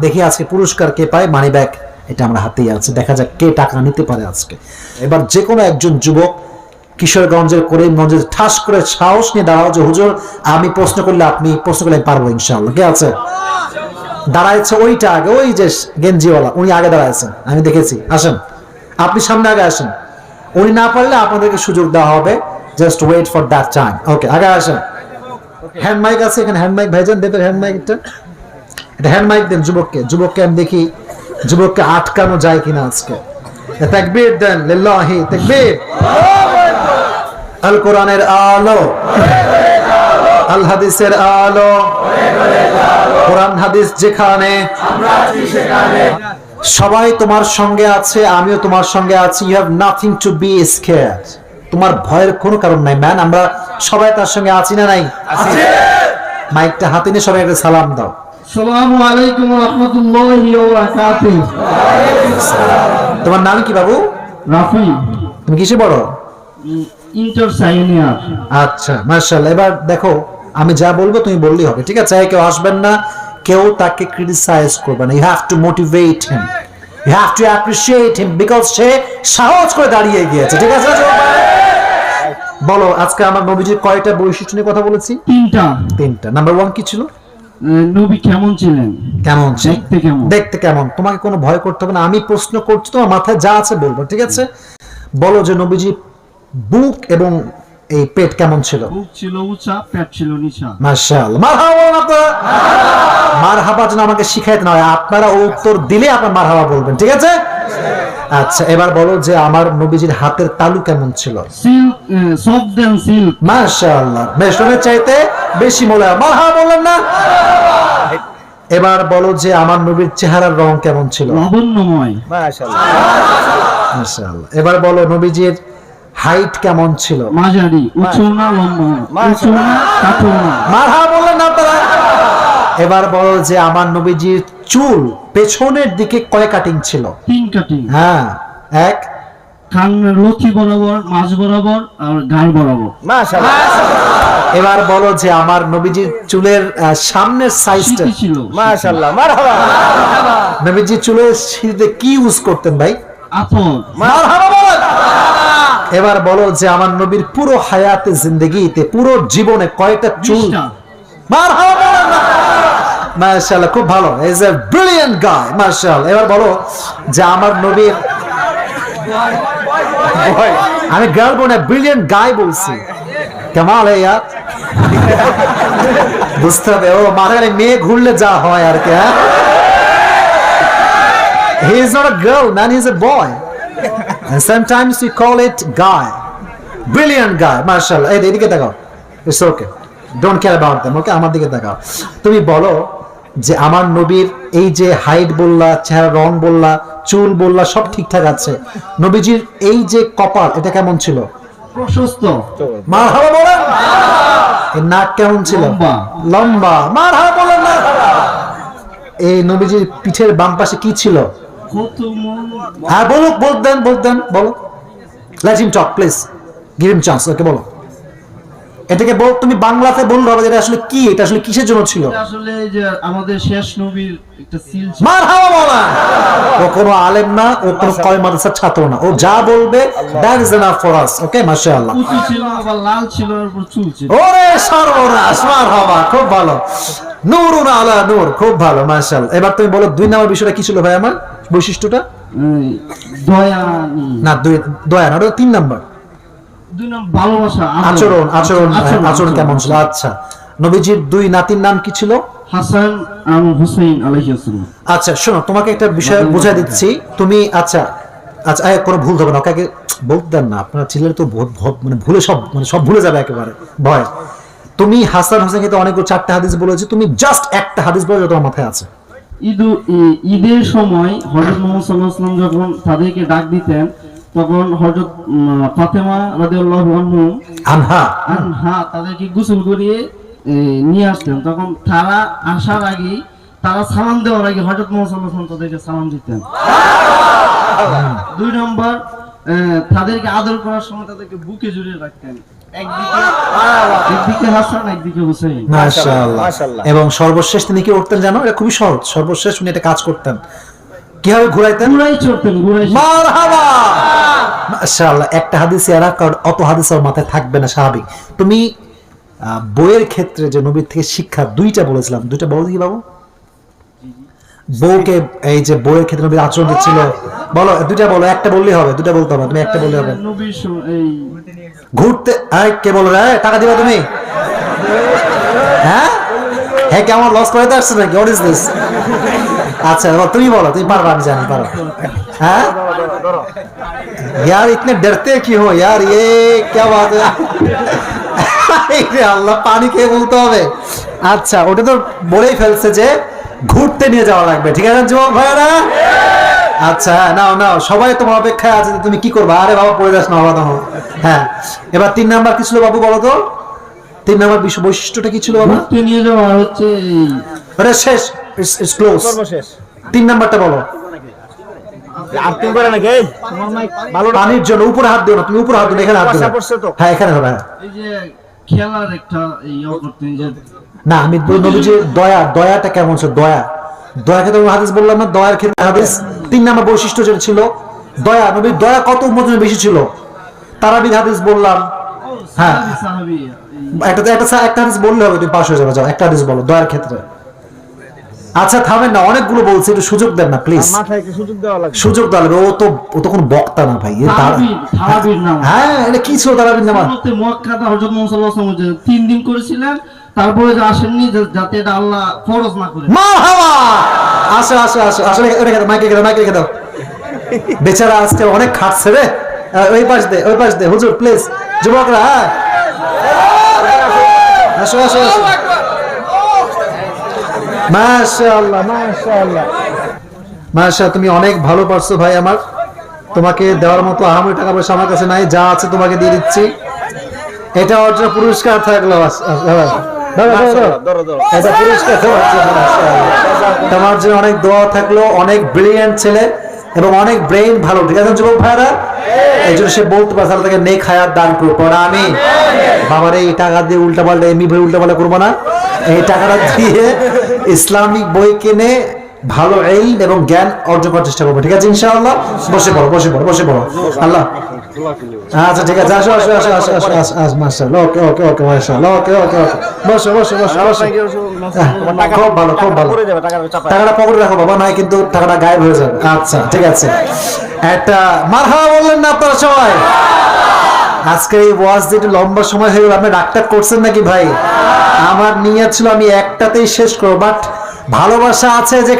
দেখি আজকে পুরস্কার কে পায়? মানি ব্যাগ এটা আমরা হাতেই আছে দেখা যাক কে টাকা নিতে পারে আজকে। এবার যে কোনো একজন যুবক কিশোরগঞ্জের করিমগঞ্জের ঠাস করে সাহস নিয়ে দাঁড়াও যে, হুজুর, আমি প্রশ্ন করলে আপনি প্রশ্ন করলে পারব ইনশাআল্লাহ। কে আছে? দাঁড়াইছে ওইটা আগে, ওই যে গেঞ্জিওয়ালা, উনি আগে দাঁড়াইছেন। আমি দেখেছি। আসেন। আপনি সামনে আগে আসেন। উনি না পারলে আপনাদেরকে সুযোগ দেওয়া হবে। Just wait for that time okay আগে আসেন। হ্যান্ড মাইক আছে এখানে হ্যান্ড মাইক ভাইজান দেবেন হ্যান্ড মাইকটা এটা হ্যান্ড মাইক দেন যুবককে। যুবককে আমি দেখি যুবককে আটকানো যায় কিনা আজকে। তাকবীর দেন লিল্লাহি তাকবীর। আল কোরআনের আলো আল হাদিসের আলো কোরআন হাদিস যেখানে সবাই তোমার সঙ্গে আছে আমিও তোমার সঙ্গে আছি। You have nothing to be scared তোমার ভয়ের কোনো কারণ নাই ম্যান আমরা সবাই তার সঙ্গে আছি না নাই? মাইকটা হাতে নিয়ে সবাই একটা সালাম দাও। আসসালামু আলাইকুম রহমতুল্লাহি ওয়া বারাকাতুহু। তোমার নাম কি বাবু? রাফি। তুমি কিসে বড় ইন্টার সাইনিয়ার আচ্ছা এবার দেখো আমি যা বলব তুমি বললেই হবে ঠিক আছে? কেউ আসবেন না কেউ তাকে ক্রিটিসাইজ করবে না। You have to motivate him you have to appreciate him because সে সাহস করে দাঁড়িয়ে গিয়েছে ঠিক আছে? বলো আজকে আমার নবীজির কয়টা বৈশিষ্ট্য নিয়ে কথা বলেছি? তিনটা। তিনটা। নাম্বার ওয়ান কি ছিল? নবী কেমন ছিলেন? কেমন দেখতে কেমন? দেখতে কেমন? তোমাকে কোনো ভয় করতে হবে না। আমি প্রশ্ন করছি তোমার মাথায় যা আছে বলব ঠিক আছে? বলো যে নবীজি বুক এবং এই পেট কেমন ছিল? ছিল উঁচা পেট ছিল নিচা। মার্শাল মারহাবা আপনারা? মারহাবা যেন আমাকে শিখাইতে না হয় আপনারা উত্তর দিলে আপনার মারহাবা বলবেন ঠিক আছে? আচ্ছা এবার বলো যে আমার নবীজির হাতের তালু কেমন ছিল? সিল্ক সফট দেন সিল্ক মাশাআল্লাহ। বেসনের চাইতে বেশি মনে হয় মারহাবা বললেন না? এবার বলো যে আমার নবীর চেহারার রং কেমন ছিল? লাবণ্যময়। মাশাআল্লাহ। এবার বলো নবীজির হাইট কেমন ছিল? মাঝারি উঁচু না লম্বা? উঁচু না কাঠো না? মারহা বললেন আপনারা? এবার বলো যে আমার নবীজির চুল পেছনের দিকে কয় কাটিং ছিল? তিন কাটিং হ্যাঁ এক। কানের লথি বরাবর মাঝ বরাবর আর গাল বরাবর। এবার বলো যে আমার নবীজির চুলের সামনের সাইজটা ছিল মাশাআল্লাহ মারহাবা। নবীজির চুলের সিঁড়িতে কি ইউজ করতেন ভাই? আতর মারহাবা। এবার বলো যে আমার নবীর পুরো হায়াতে জিন্দগিতে পুরো জীবনে কয়টা চুল? খুব ভালো। ইজ এ ব্রিলিয়ান্ট গায় মাশাআল্লাহ। এবার বলো যে আমার নবীর আমি গার্ল বোন ব্রিলিয়ান্ট গায় বলছি। কেমাল ইয়া বুঝতে হবে ও মাথায় মেয়ে ঘুরলে যা হয় আর কি he is not a girl man is a boy and sometimes we call it guy. Brilliant guy মার্শাল্লাহ এই এদিকে তাকাও। It's okay don't care about them okay আমার দিকে তাকাও। তুমি বলো যে আমার নবীর এই যে হাইট বললা চেহারা রং বললা চুল বললা সব ঠিকঠাক আছে। নবীজির এই যে কপাল এটা কেমন ছিল? প্রশস্ত। মারহাবা বলেন? নাক কেমন ছিল? লম্বা। মারহাবা বলেন না এই নবীজির পিঠের বাম পাশে কি ছিল? হ্যাঁ বলুক বলতেন বলতেন বলো let him talk please give him chance okay বলো। এটাকে বল তুমি বাংলাতে বললে হবে এটা আসলে কি এটা আসলে কিসের জন্য ছিল? আসলে যে আমাদের শেষ নবীর একটা সিল ছিল। মার হাওয়া বলা। ও কোনো আলেম না ও কোনো কয় মাদ্রাসার ছাত্র না। ও যা বলবে that is enough for us okay মাশাআল্লাহ। উঁচু ছিল আবার লাল ছিল আর চুল ছিল। ওরে সর্বনাশ মার হাওয়া খুব ভালো। নূরুন আলা নূর খুব ভালো মাশাআল্লাহ। এবার তুমি বলো দুই নম্বর বিষয়টা কি ছিল ভাই আমার? বৈশিষ্ট্যটা? দয়া না দয়া না ওটা তিন নাম্বার। ভালোবাসা আচরণ। আচরণ আচরণ কেমন ছিল? আচ্ছা নবীজির দুই নাতির নাম কি ছিল? হাসান আর হুসাইন আলাইহিস আচ্ছা শোনো তোমাকে একটা বিষয় বুঝাই দিচ্ছি। তুমি আচ্ছা আচ্ছা এই, কোনো ভুল হবে না কাকে বলতে দেন না। আপনার ছেলের তো মানে ভুলে সব মানে সব ভুলে যাবে একেবারে ভয়। তুমি হাসান হোসেনকে তো অনেকগুলো চারটা হাদিস বলেছি তুমি জাস্ট একটা হাদিস বলে তোমার মাথায় আছে। ঈদ ঈদের সময় হজরত মোহাম্মদ সাল্লাহ সাল্লাম যখন তাদেরকে ডাক দিতেন তখন হজরত ফাতেমা রাদিয়াল্লাহু আনহু আনহা। আনহা তাদেরকে গোসল করিয়ে নিয়ে আসতেন। তখন তারা আসার আগে তারা সালাম দেওয়ার আগে হজরত মোহাম্মদ সাল্লাহ সাল্লাম তাদেরকে সালাম দিতেন। দুই নম্বর তাদেরকে আদর করার সময় তাদেরকে বুকে জড়িয়ে রাখতেন। একদিকে হাসান একদিকে হুসেন মাশাআল্লাহ। মাশাআল্লাহ। এবং সর্বশেষ তিনি কি করতেন জানো এটা খুবই সহজ। সর্বশেষ উনি একটা কাজ করতেন। কীভাবে ঘুরাইতেন? একটা হাদিস অত হাদিস ওর মাথায় থাকবে না স্বাভাবিক। তুমি আহ, বইয়ের ক্ষেত্রে যে নবীর থেকে শিক্ষা দুইটা বলেছিলাম। দুইটা বলো কি বাবু। বউকে এই যে বইয়ের ক্ষেত্রে নবীর আচরণ ছিল বলো দুইটা বলো একটা বললেই হবে দুটা বলতে হবে তুমি একটা বললে হবে নবীর সম- এই ঘুরতে আয় কে বলো রে টাকা দিবা তুমি হ্যাঁ হ্যাঁ কি আমার লস করে আসছে নাকি হোয়াট ইজ দিস আচ্ছা এবার তুমি বলো তুমি পারবা আমি জানি পারো হ্যাঁ यार इतने डरते क्यों हो यार ये क्या बात है আরে আল্লাহ পানি খেয়ে বলতে হবে আচ্ছা ওটা তো বলেই ফেলছে যে ঘুরতে নিয়ে যাওয়া লাগবে। ঠিক আছে যুবক ভাইরা আচ্ছা নাও নাও সবাই তোমার অপেক্ষায় আছে তুমি কি করবে? আরে বাবা পড়ে যাস না বাবা হ্যাঁ এবার তিন নাম্বার কি ছিল বাবু বলো তো? তিন নাম্বার বিশ্ব বৈশিষ্ট্যটা কি ছিল বাবা? ঘুরতে নিয়ে যাওয়া হচ্ছে ওটা শেষ ইটস ক্লোজ। তিন নাম্বারটা বলো। পানির জন্য উপরে হাত দিও না তুমি উপরে হাত দিও এখানে হাত দিও কুয়াশা না। পড়ছে তো। হ্যাঁ এখানে হবে। হ্যাঁ। এই যে খেলার একটা ইয়ে করতেন যে না আমি নবীজি দয়া দয়াটা কেমন ছিল? দয়া। দয়া ক্ষেত্রে আমি হাদিস বললাম না দয়ার ক্ষেত্রে হাদিস তিন নাম্বার বৈশিষ্ট্য যেটা ছিল দয়া। নবীর দয়া কত উন্মোচনে বেশি ছিল? তারাবির হাদিস বললাম। হ্যাঁ। একটা একটা একটা হাদিস বললে হবে তুমি পাশ হয়ে যাবে যাও। একটা হাদিস বলো দয়ার ক্ষেত্রে। আচ্ছা থামেন না অনেকগুলো বলছি একটু সুযোগ দেন না প্লিজ সুযোগ দেওয়া লাগবে। সুযোগ দেওয়া লাগবে। ও তো ও তো কোনো বক্তা না ভাই হ্যাঁ এটা কি ছিল তারাবির নামাজ সুন্নতে মুআক্কাদা হযরত মুহাম্মদ সাল্লাল্লাহু আলাইহি ওয়াসাল্লাম তিন দিন করেছিলেন তারপরে যে আসেননি যাতে এটা আল্লাহ ফরজ না করে। মারহাবা আসো আসো আসো আসো রেখে রেখে দাও মাইকে রেখে মাইকে রেখে বেচারা আজকে অনেক খাটছে রে। ওই পাশ দে, ওই পাশ দে, হুজুর প্লিজ যুবকরা হ্যাঁ। আসো আসো আসো। মাশাআল্লাহ মাশাআল্লাহ। মাশা তুমি অনেক ভালো পারছ ভাই আমার। তোমাকে দেওয়ার মতো আহামরি টাকা পয়সা আমার কাছে নাই, যা আছে তোমাকে দিয়ে দিচ্ছি। এটা অর্জন পুরস্কার থাকল তোমার জন্য, অনেক দোয়া থাকল অনেক ব্রিলিয়ান্ট ছেলে এবং অনেক ব্রেইন ভালো। ঠিক আছে যুবক ভাইরা এই জন্য সে বলতে পারে তাহলে তাকে নেক হায়াত দান করব পড়া আমি বাবার এই টাকা দিয়ে উল্টা পাল্টা এমনি ভাই উল্টা পাল্টা করব না। এই টাকাটা দিয়ে ইসলামিক বই কিনে ভালো এই এবং জ্ঞান অর্জন করার চেষ্টা করব ঠিক আছে ইনশাআল্লাহ? বসে পড়ো বসে পড়ো বসে পড়ো। আল্লাহ। আচ্ছা ঠিক আছে আসো আসো আসো আসো আসো আসো আসো মাশাআল্লাহ ওকে ওকে ওকে মাশাআল্লাহ ওকে ওকে ওকে। বসো বসো বসো বসো। হ্যাঁ, খুব ভালো খুব ভালো টাকাটা পকেটে রাখো বাবা নয় কিন্তু টাকাটা গায়েব হয়ে যাবে। আচ্ছা ঠিক আছে। একটা মারহাবা বললেন না আপনারা সবাই? আজকে এই ওয়াজ যে লম্বা সময় হয়ে গেল আপনি ডাক্তার করছেন নাকি ভাই? আমার নিয়ে ছিল আমি একটাতেই শেষ করব বাট ভালোবাসা আছে যে